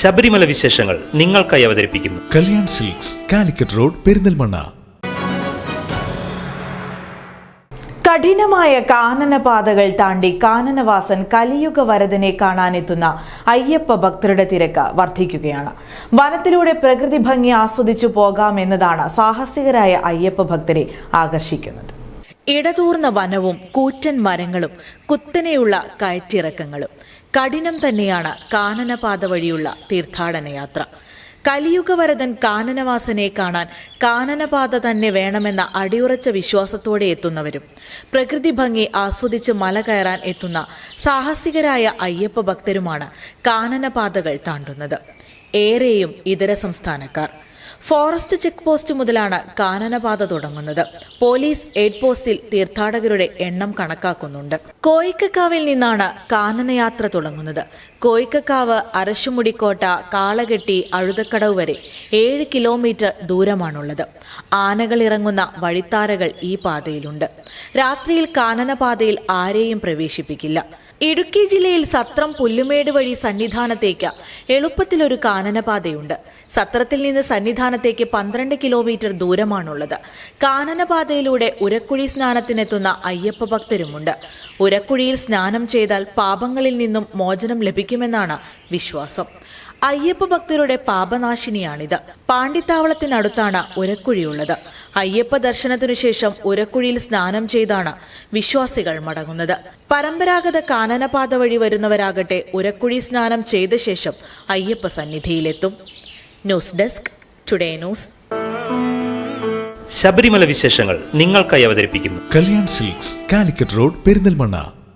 ശബരിമല വിശേഷങ്ങൾ നിങ്ങൾക്കായി അവതരിപ്പിക്കുന്നു. Kalyan silks Calicut road Perinthalmanna. കഠിനമായ കാനനപാതകൾ താണ്ടി കാനനവാസൻ കലിയുഗ വരദനെ കാണാനെത്തുന്ന അയ്യപ്പ ഭക്തരുടെ തിരക്ക് വർദ്ധിക്കുകയാണ്. വനത്തിലൂടെ പ്രകൃതി ഭംഗി ആസ്വദിച്ചു പോകാമെന്നതാണ് സാഹസികരായ അയ്യപ്പ ഭക്തരെ ആകർഷിക്കുന്നത്. ഇടതൂർന്ന വനവും കൂറ്റൻ മരങ്ങളും കുത്തനെയുള്ള കയറ്റിറക്കങ്ങളും. കഠിനം തന്നെയാണ് കാനനപാത വഴിയുള്ള തീർത്ഥാടന യാത്ര കലിയുഗവരതൻ കാനനവാസനെ കാണാൻ കാനനപാത തന്നെ വേണമെന്ന അടിയുറച്ച വിശ്വാസത്തോടെ എത്തുന്നവരും പ്രകൃതി ഭംഗി ആസ്വദിച്ച് മല കയറാൻ എത്തുന്ന സാഹസികരായ അയ്യപ്പ ഭക്തരുമാണ് കാനനപാതകൾ താണ്ടുന്നത്. ഏറെയും ഇതര സംസ്ഥാനക്കാർ. ഫോറസ്റ്റ് ചെക്ക് പോസ്റ്റ് മുതലാണ് കാനനപാത തുടങ്ങുന്നത്. പോലീസ് എയ്ഡ് പോസ്റ്റിൽ തീർത്ഥാടകരുടെ എണ്ണം കണക്കാക്കുന്നുണ്ട്. കോയിക്കക്കാവിൽ നിന്നാണ് കാനനയാത്ര തുടങ്ങുന്നത്. കോയിക്കക്കാവ് അരശുമുടിക്കോട്ട കാളകെട്ടി അഴുതക്കടവ് വരെ ഏഴ് കിലോമീറ്റർ ദൂരമാണുള്ളത്. ആനകൾ ഇറങ്ങുന്ന വഴിത്താരകൾ ഈ പാതയിലുണ്ട്. രാത്രിയിൽ കാനനപാതയിൽ ആരെയും പ്രവേശിപ്പിക്കില്ല. ഇടുക്കി ജില്ലയിൽ സത്രം പുല്ലുമേട് വഴി സന്നിധാനത്തേക്ക് എളുപ്പത്തിലൊരു കാനനപാതയുണ്ട്. സത്രത്തിൽ നിന്ന് സന്നിധാനത്തേക്ക് പന്ത്രണ്ട് കിലോമീറ്റർ ദൂരമാണുള്ളത്. കാനനപാതയിലൂടെ ഉരക്കുഴി സ്നാനത്തിനെത്തുന്ന അയ്യപ്പ ഭക്തരുമുണ്ട്. ഉരക്കുഴിയിൽ സ്നാനം ചെയ്താൽ പാപങ്ങളിൽ നിന്നും മോചനം ലഭിക്കുമെന്നാണ് വിശ്വാസം. അയ്യപ്പ ഭക്തരുടെ പാപനാശിനിയാണിത്. പാണ്ടിത്താവളത്തിനടുത്താണ് ഉരക്കുഴിയുള്ളത്. അയ്യപ്പ ദർശനത്തിനു ശേഷം ഉരക്കുഴിയിൽ സ്നാനം ചെയ്താണ് വിശ്വാസികൾ മടങ്ങുന്നത്. പരമ്പരാഗത കാനനപാത വഴി വരുന്നവരാകട്ടെ ഉരക്കുഴി സ്നാനം ചെയ്ത ശേഷം Ayyappa സന്നിധിയിലെത്തും. News desk today news. Sabarimala വിശേഷങ്ങൾ നിങ്ങൾക്കായി അവതരിപ്പിക്കുന്നു. Kalyan silks Calicut road Perinthalmanna.